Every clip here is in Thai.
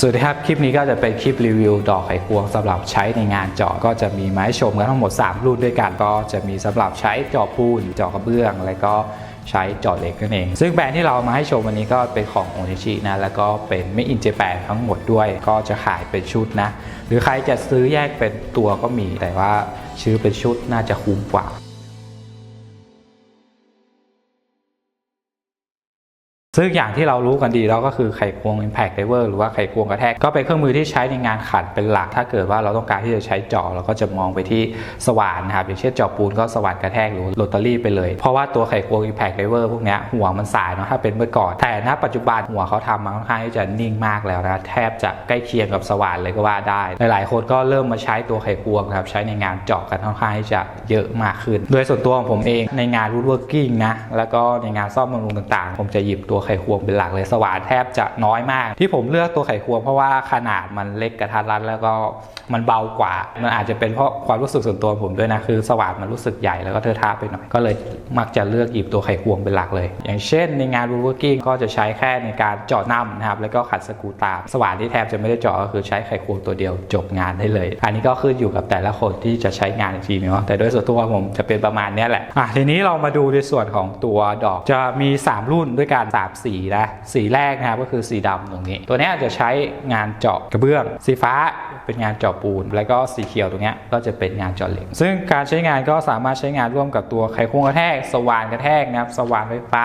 สวัสดีครับ คลิปนี้ก็จะเป็นคลิปรีวิวดอกไขควงสำหรับใช้ในงานเจาะก็จะมีมาให้ชมกันทั้งหมด 3 รุ่นด้วยกันก็จะมีสำหรับใช้เจาะปูนเจาะกระเบื้อง แล้วก็ใช้เจาะเหล็กนั่นเอง ซึ่งแบรนด์ที่เรามาให้ชมวันนี้ก็เป็นของโอนิชินะ แล้วก็เป็นไม่อินเจแปนทั้งหมดด้วย ก็จะขายเป็นชุดนะ หรือใครจะซื้อแยกเป็นตัวก็มีแต่ว่าซื้อเป็นชุดน่าจะคุ้มกว่า ซึ่งอย่างที่เรารู้กันดีแล้วก็คือไขควง Impact Diver หรือว่าไขควงกระแทก ก็เป็นเครื่องมือที่ใช้ในงานขัดเป็นหลัก ถ้าเกิดว่าเราต้องการที่จะใช้เจาะเราก็จะมองไปที่สว่านนะครับอย่างเช่นเจาะปูนก็สว่านกระแทกหรือโรตารี่ไปเลย เพราะว่าตัวไขควง Impact Diver พวกนี้หัวมันสายเนาะถ้าเป็นเมื่อก่อน แต่ณปัจจุบันหัวเขาทำมาค่อนข้างที่จะนิ่งมากแล้วนะแทบจะใกล้เคียงกับสว่านเลยก็ว่าได้ หลาย ๆ คนก็เริ่มมาใช้ตัวไขควงนะครับใช้ในงานเจาะกันค่อนข้างที่จะเยอะมากขึ้น โดยส่วนตัวของผมเองในงาน woodworking นะแล้วก็ในงานซ่อมบำรุงต่าง ๆ ผมจะหยิบตัวไขควงเป็นหลักเลยสว่านแทบจะน้อยมาก ที่ผมเลือกตัวไขควงเพราะว่าขนาดมันเล็กกระทัดรัดแล้วก็มันเบากว่า มันอาจจะเป็นเพราะความรู้สึกส่วนตัวผมด้วยนะ คือสว่านมันรู้สึกใหญ่แล้วก็เทอะทะไปหน่อย ก็เลยมักจะเลือกหยิบตัวไขควงเป็นหลักเลย อย่างเช่นในงาน woodworking ก็จะใช้แค่ในการเจาะน้ำนะครับแล้วก็ขัดสกรูตาม สว่านที่แทบจะไม่ได้เจาะก็คือใช้ไขควงตัวเดียวจบงานได้เลย อันนี้ก็ขึ้นอยู่กับแต่ละคนที่จะใช้งานอีกทีนึงเนาะแต่โดยส่วนตัวผมจะเป็นประมาณนี้แหละอะทีนี้เรามาดูในส่วนของตัวดอกจะมี 3 รุ่นด้วยกัน3สีนะสีแรกนะครับก็คือสีดำตรงนี้ ตัวเนี้ยจะใช้งานเจาะกระเบื้อง สีฟ้าเป็นงานเจาะปูน แล้วก็สีเขียวตรงเนี้ยก็จะเป็นงานเจาะเหล็ก ซึ่งการใช้งานก็สามารถใช้งานร่วมกับตัวไขควงกระแทก สว่านกระแทกนะครับสว่านไฟฟ้า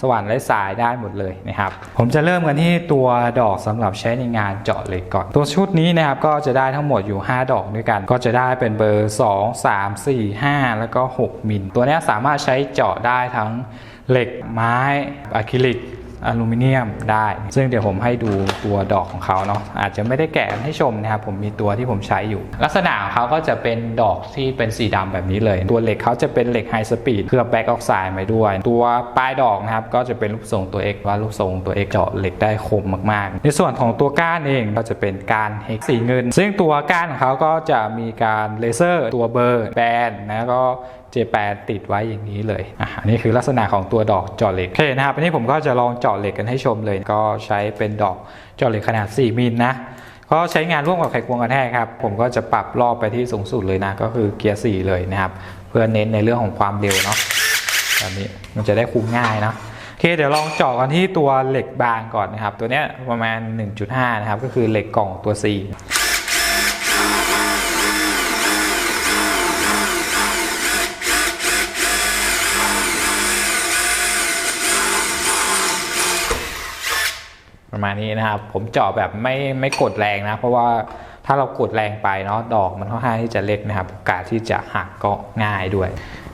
สว่านไร้สายได้หมดเลยนะครับ ผมจะเริ่มกันที่ตัวดอกสำหรับใช้ในงานเจาะเหล็กก่อน ตัวชุดนี้นะครับก็จะได้ทั้งหมดอยู่ 5 ดอกด้วยกัน ก็จะได้เป็นเบอร์ 2 3 4 5 แล้วก็ 6 มิล ตัวเนี้ยสามารถใช้เจาะได้ทั้ง เหล็กไม้อะคริลิกอลูมิเนียมได้ ซึ่งเดี๋ยวผมให้ดูตัวดอกของเขาเนาะอาจจะไม่ได้แกะให้ชมนะครับ ผมมีตัวที่ผมใช้อยู่ ลักษณะของเขาก็จะเป็นดอกที่เป็นสีดำแบบนี้เลย ตัวเหล็กเขาจะเป็นเหล็กไฮสปีดเคลือบแบ็กออกไซด์มาด้วย ตัวปลายดอกนะครับ ก็จะเป็นรูปทรงตัว X ว่ารูปทรงตัว X เจาะเหล็กได้คมมากๆ ในส่วนของตัวก้านเองก็จะเป็นก้านเฮกสีเงิน ซึ่งตัวก้านของเขาก็จะมีการเลเซอร์ตัวเบอร์แบนแล้วก็ เจแปนติดไว้อย่างนี้เลยอะอันนี้คือลักษณะของตัวดอกจาะเหล็กโอเคนะครับอันนี้ผมก็จะลองจาะเหล็กกันให้ชมเลย ก็ใช้เป็นดอกจาะเหล็กขนาด 4มิลนะก็ใช้งานร่วมกับไขควงกระแทกครับ ผมก็จะปรับรอบไปที่สูงสุดเลยนะ ก็คือเกียร์ 4 เลยนะครับ เพื่อเน้นในเรื่องของความเร็วเนาะแบบนี้มันจะได้คุมง่ายนะโอเคเดี๋ยวลองเจาะกันที่ตัวเหล็กบางก่อนนะครับ ตัวเนี้ยประมาณ 1.5 นะครับ ก็คือเหล็กกล่องตัว C ประมาณนี้นะครับ ผมเจาะแบบไม่ไม่กดแรงนะ เพราะว่าถ้าเรากดแรงไปเนาะดอกมันค่อนข้างที่จะเล็กนะครับโอกาสที่จะหักก็ง่ายด้วย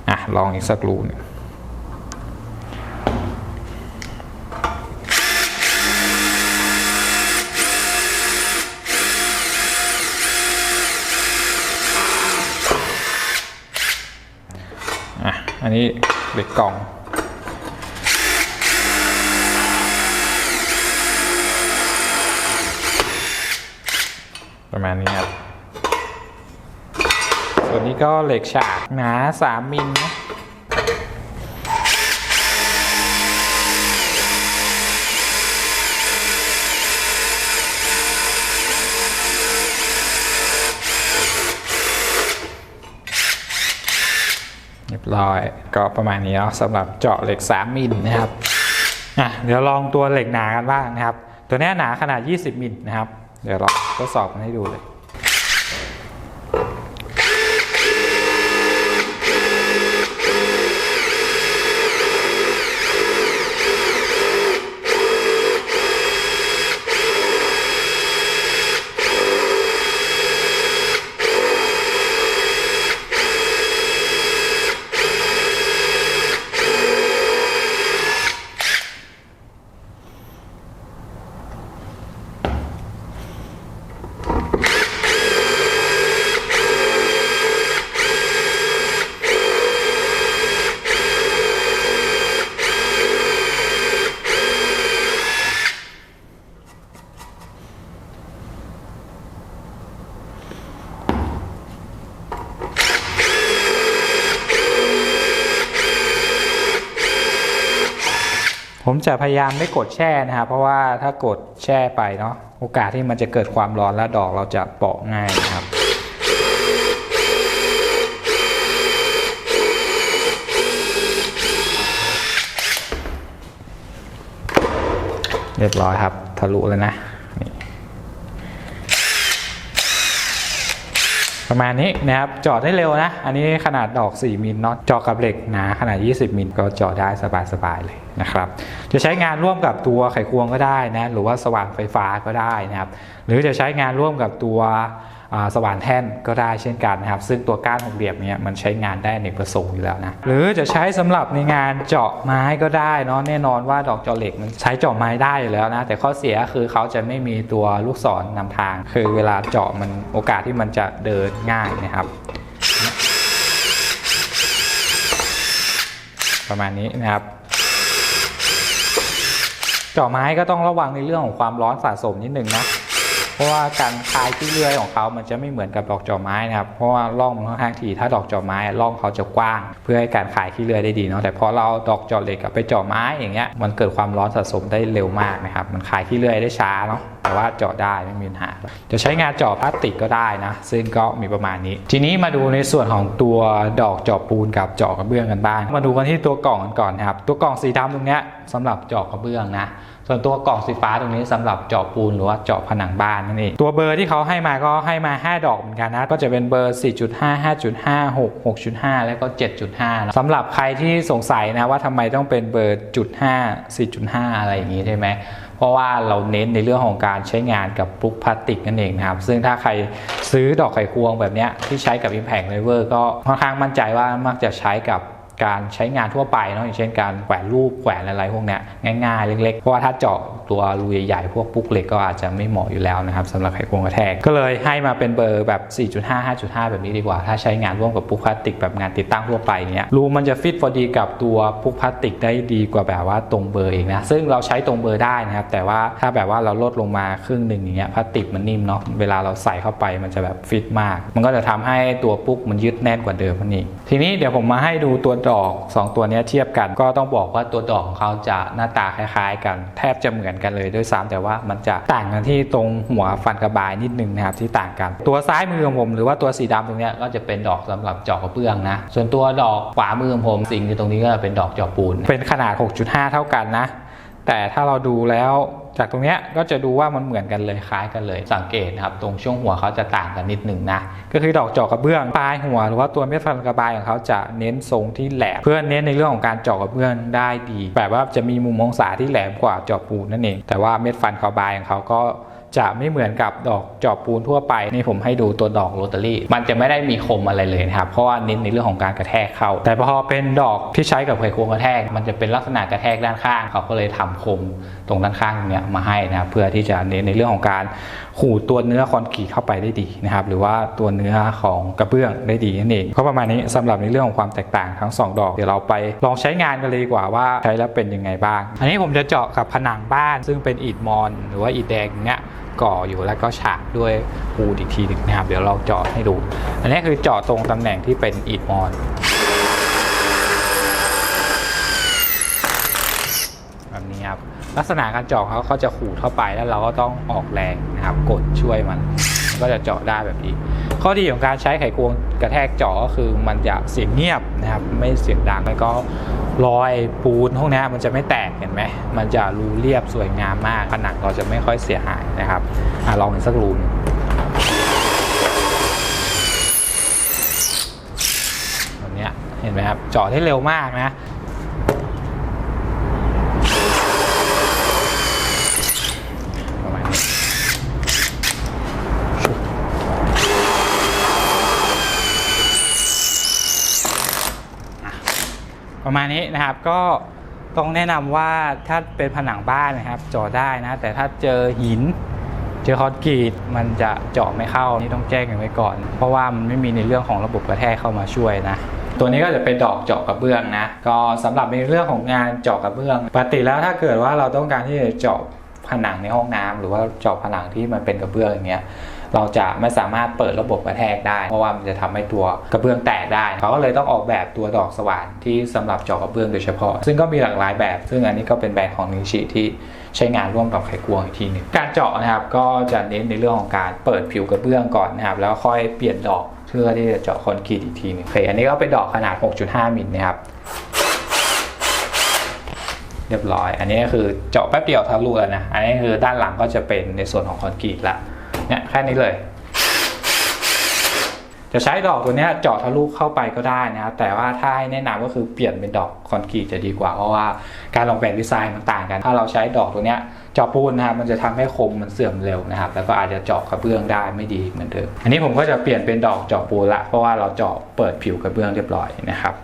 อะลองอีกสักรูนึงอะอันนี้เหล็กกล่อง ประมาณนี้ครับ ส่วนนี้ก็เหล็กฉากหนา3มิลนะเรียบร้อยก็ประมาณนี้เนาะสำหรับเจาะเหล็ก 3 มิลนะครับอะเดี๋ยวลองตัวเหล็กหนากันบ้างนะครับ ตัวนี้หนาขนาด 20 มิลนะครับ เดี๋ยวเราทดสอบกันให้ดูเลย ผมจะพยายามไม่กดแช่นะครับเพราะว่าถ้ากดแช่ไปเนาะโอกาสที่มันจะเกิดความร้อนและดอกเราจะเปาะง่ายนะครับเรียบร้อยครับ ทะลุแล้วนะประมาณนี้นะครับเจาะได้เร็วนะ อันนี้ขนาดดอก 4มิลเนาะเจาะกับเหล็กหนาขนาด 20มิลก็เจาะได้สบายๆเลยนะครับ จะใช้งานร่วมกับตัวไขควงก็ได้นะหรือว่าสว่านไฟฟ้าก็ได้นะครับ หรือจะใช้งานร่วมกับตัวสว่านแท่นก็ได้เช่นกันนะครับ ซึ่งตัวก้านหกเหลี่ยมเนี่ยมันใช้งานได้ในประสงค์อยู่แล้วนะหรือจะใช้สำหรับในงานเจาะไม้ก็ได้เนาะแน่นอนว่าดอกเจาะเหล็กมันใช้เจาะไม้ได้อยู่แล้วนะแต่ข้อเสียคือเขาจะไม่มีตัวลูกศรนำทาง คือเวลาเจาะมันโอกาสที่มันจะเดินง่ายนะครับ ประมาณนี้นะครับ เจาะไม้ก็ต้องระวังในเรื่องของความร้อนสะสมนิดนึงนะเพราะว่าการคลายที่เลื่อยของเขามันจะไม่เหมือนกับดอกจอกไม้นะครับเพราะว่าร่องมันค่อนข้างถี่ถ้าดอกจอกไม้ร่องเขาจะกว้าง เพื่อให้การคลายที่เลื่อยได้ดีเนาะแต่พอเราดอกจอกเหล็กกับไปเจาะไม้อย่างเงี้ยมันเกิดความร้อนสะสมได้เร็วมากนะครับมันคลายที่เลื่อยได้ช้าเนาะแต่ว่าเจาะได้ไม่มีปัญหา จะใช้งานเจาะพลาสติกก็ได้นะ ซึ่งก็มีประมาณนี้ ทีนี้มาดูในส่วนของตัวดอกเจาะปูนกับเจาะกระเบื้องกันบ้าง มาดูกันที่ตัวกล่องกันก่อนนะครับ ตัวกล่องสีดำตรงนี้ยสำหรับเจาะกระเบื้องนะส่วนตัวกล่องสีฟ้าตรงนี้สำหรับเจาะปูนหรือว่าเจาะผนังบ้านนั่นเองตัวเบอร์ที่เขาให้มาก็ให้มา 5 ดอกเหมือนกันนะก็จะเป็นเบอร์ 4.5 5.5 6 6.5 แล้วก็ 7.5นะสำหรับใครที่สงสัยนะว่าทำไมต้องเป็นเบอร์ .5 4.5 อะไรอย่างนี้ใช่ไหม เพราะว่าเราเน้นในเรื่องของการใช้งานกับปลุกพลาสติกนั่นเองนะครับ ซึ่งถ้าใครซื้อดอกไขควงแบบนี้ที่ใช้กับ Impact l i v e r ก็ค่อนข้างมั่นใจว่ามักจะใช้กับการใช้งานทั่วไปเนาะอย่างเช่นการแขวนรูปแขวนอะไรพวกนี้ง่ายๆ เล็กๆ เพราะว่าถ้าเจาะ ตัวรูใหญ่ๆพวกปุ๊กเหล็กก็อาจจะไม่เหมาะอยู่แล้วนะครับสำหรับไขควงกระแทก ก็เลยให้มาเป็นเบอร์แบบ 4.5 5.5 แบบนี้ดีกว่า ถ้าใช้งานร่วมกับปุ๊กพลาสติกแบบงานติดตั้งทั่วไปเนี้ยรูมันจะฟิตพอดีกับตัวปุ๊กพลาสติกได้ดีกว่าแบบว่าตรงเบอร์เองนะซึ่งเราใช้ตรงเบอร์ได้นะครับแต่ว่าถ้าแบบว่าเราลดลงมาครึ่งหนึ่งอย่างเงี้ยพลาสติกมันนิ่มเนาะเวลาเราใส่เข้าไปมันจะแบบฟิตมาก มันก็จะทำให้ตัวปุ๊กมันยึดแน่นกว่าเดิมนั่นเองทีนี้เดี๋ยวผมมาให้ดูตัวดอกสองตัวเนี้ยเทียบกัน ก็ต้องบอกว่าตัวดอกของเขาจะหน้าตาคล้าย ๆ กันแทบจะเหมือนกันเลยด้วยซ้ำแต่ว่ามันจะต่างกันที่ตรงหัวฟันกระบายนิดนึงนะครับที่ต่างกัน ตัวซ้ายมือของผมหรือว่าตัวสีดำตรงนี้ก็จะเป็นดอกสำหรับเจาะกระเบื้องนะส่วนตัวดอกขวามือของผมสิ่งที่ตรงนี้ก็เป็นดอกเจาะปูน เป็นขนาด 6.5 เท่ากันนะแต่ถ้าเราดูแล้ว จากตรงนี้ก็จะดูว่ามันเหมือนกันเลยคล้ายกันเลย สังเกตนะครับตรงช่วงหัวเขาจะต่างกันนิดหนึ่งนะก็คือดอกเจาะกระเบื้องปลายหัว หรือว่าตัวเม็ดฟันกระบายของเขาจะเน้นทรงที่แหลมเพื่อเน้นในเรื่องของการเจาะกระเบื้องได้ดี แบบว่าจะมีมุมองศาที่แหลมกว่าเจาะปูนนั่นเอง แต่ว่าเม็ดฟันกระบายของเขาก็จะไม่เหมือนกับดอกเจาะปูนทั่วไป นี่ผมให้ดูตัวดอกโรตารี่ มันจะไม่ได้มีคมอะไรเลยนะครับ เพราะว่าเน้นในเรื่องของการกระแทกเข้า แต่พอเป็นดอกที่ใช้กับไขควงกระแทก มันจะเป็นลักษณะกระแทกด้านข้าง เขาก็เลยทำคมตรงด้านข้างเนี้ยมาให้นะครับเพื่อที่จะเน้นในเรื่องของการขูดตัวเนื้อคอนกรีตเข้าไปได้ดีนะครับหรือว่าตัวเนื้อของกระเบื้องได้ดีนั่นเองก็ประมาณนี้สำหรับในเรื่องของความแตกต่างทั้งสองดอกเดี๋ยวเราไปลองใช้งานกันเลยดีกว่าว่าใช้แล้วเป็นยังไงบ้าง อันนี้ผมจะเจาะกับผนังบ้าน ซึ่งเป็นอิฐมอนหรือว่าอิฐแดงเนี้ยก่ออยู่แล้วก็ฉาบด้วยปูอีกทีหนึ่งนะครับ เดี๋ยวเราเจาะให้ดู อันนี้คือเจาะตรงตำแหน่งที่เป็นอิฐมอน แบบนี้ครับ ลักษณะการเจาะเขาเขาจะขูดเข้าไปแล้วเราก็ต้องออกแรงนะครับกดช่วยมัน ก็จะเจาะได้แบบนี้ ข้อดีของการใช้ไขควงกระแทกเจาะก็คือมันจะเสียงเงียบนะครับไม่เสียงดังแล้วก็รอยปูนพวกนี้มันจะไม่แตกเห็นไหมมันจะรูเรียบสวยงามมากผนังเราจะไม่ค่อยเสียหายนะครับอลองสักรูนึ่เห็นไหมครับเจาะได้เร็วมากนะมาณนี้อะ ประมาณนี้นะครับก็ต้องแนะนำว่าถ้าเป็นผนังบ้านนะครับเจาะได้นะแต่ถ้าเจอหิน เจอคอนกรีตมันจะเจาะไม่เข้านี่ต้องแจ้งกันไว้ก่อน เพราะว่ามันไม่มีในเรื่องของระบบกระแทกเข้ามาช่วยนะตัวนี้ก็จะเป็นดอกเจาะกระเบื้องนะก็สำหรับในเรื่องของงานเจาะกระเบื้องปกติแล้วถ้าเกิดว่าเราต้องการที่จะเจาะผนังในห้องน้ำหรือว่าเจาะผนังที่มันเป็นกระเบื้องอย่างเงี้ย เราจะไม่สามารถเปิดระบบกระแทกได้ เพราะว่ามันจะทำให้ตัวกระเบื้องแตกได้ เขาก็เลยต้องออกแบบตัวดอกสว่านที่สำหรับเจาะกระเบื้องโดยเฉพาะ ซึ่งก็มีหลากหลายแบบ ซึ่งอันนี้ก็เป็นแบรนด์ของนิชิที่ใช้งานร่วมกับไขควงอีกทีหนึ่งการเจาะนะครับก็จะเน้นในเรื่องของการเปิดผิวกระเบื้องก่อนนะครับแล้วค่อยเปลี่ยนดอกเพื่อที่จะเจาะคอนกรีตอีกทีหนึงโอเคอันนี้ก็เป็นดอกขนาด 6.5 มิลนะครับเรียบร้อย อันนี้ก็คือเจาะแป๊บเดียวทะลุแล้วนะ อันนี้คือด้านหลังก็จะเป็นในส่วนของคอนกรีตละ เนี่ยแค่นี้เลย จะใช้ดอกตัวนี้เจาะทะลุเข้าไปก็ได้นะครับแต่ว่าถ้าให้แนะนำก็คือเปลี่ยนเป็นดอกคอนกรีตจะดีกว่า เพราะว่าการออกแบบดีไซน์มันต่างกัน ถ้าเราใช้ดอกตัวนี้เจาะปูนนะครับมันจะทำให้คมมันเสื่อมเร็วนะครับ แล้วก็อาจจะเจาะกระเบื้องได้ไม่ดีเหมือนเดิมอันนี้ผมก็จะเปลี่ยนเป็นดอกเจาะปูนละเพราะว่าเราเจาะเปิดผิวกระเบื้องเรียบร้อยนะครับ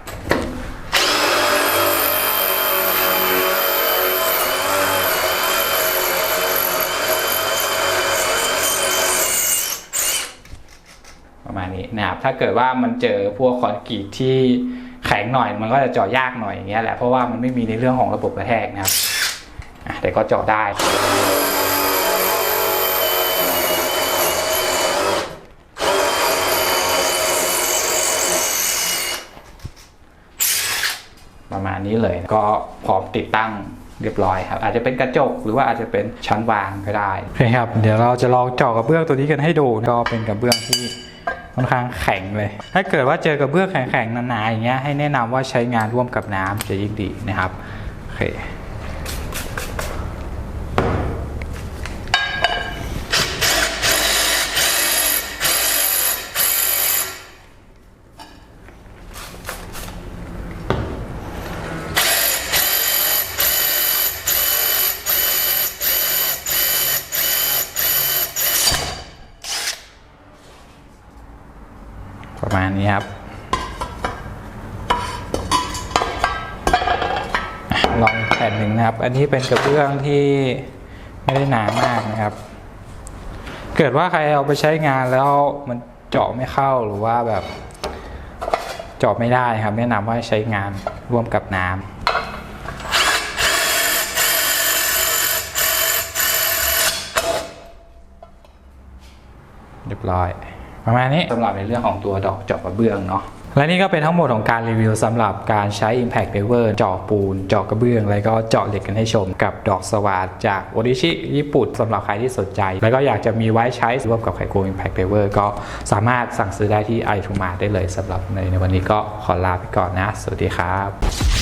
ประมา ณนี้นะครับถ้าเกิดว่ามันเจอพวกคอนกรีตที่แข็งหน่อยมันก็จะเจาะยากหน่อยอย่างเงี้ยแหละเพราะว่ามันไม่มีในเรื่องของระบบกระแทกนะครับแต่ก็เจาะได้ประมาณนี้เลยก็พร้อมติดตั้งเรียบร้อยครับ อาจจะเป็นกระจกหรือว่าอาจจะเป็นชั้นวางก็ได้โอเคครับ เดี๋ยวเราจะลองเจาะกระเบื้องตัวนี้กันให้ดูก็เป็นกระเบื้องที่ ค่อนข้างแข็งเลย ถ้าเกิดว่าเจอกระเบื้องแข็งๆหนาๆอย่างเงี้ยให้แนะนำว่าใช้งานร่วมกับน้ำจะยิ่งดีนะครับโอเค ประมาณนี้ครับอะลองแผ่ นะครับ อันนี้เป็นกระเบื้องที่ไม่ได้หนามากนะครับ เกิดว่าใครเอาไปใช้งานแล้วมันเจาะไม่เข้าหรือว่าแบบเจาะไม่ได้ครับ แนะนำว่าใช้งานร่วมกับน้ำเรียบร้อย ประมาณนี้สำหรับในเรื่องของตัวดอกเจาะกระเบื้องเนาะ และนี่ก็เป็นทั้งหมดของการรีวิวสำหรับการใช้ Impact Paver เจาะปูนเจาะกระเบื้อง แล้วก็เจาะเหล็กกันให้ชมกับดอกสว่านจากโอริชิญี่ปุ่นสำหรับใครที่สนใจ แล้วก็อยากจะมีไว้ใช้ร่วมกับไขควง Impact Driver ก็สามารถสั่งซื้อได้ที่ไอทูมาได้เลยสำหรับในในวันนี้ก็ขอลาไปก่อนนะ สวัสดีครับ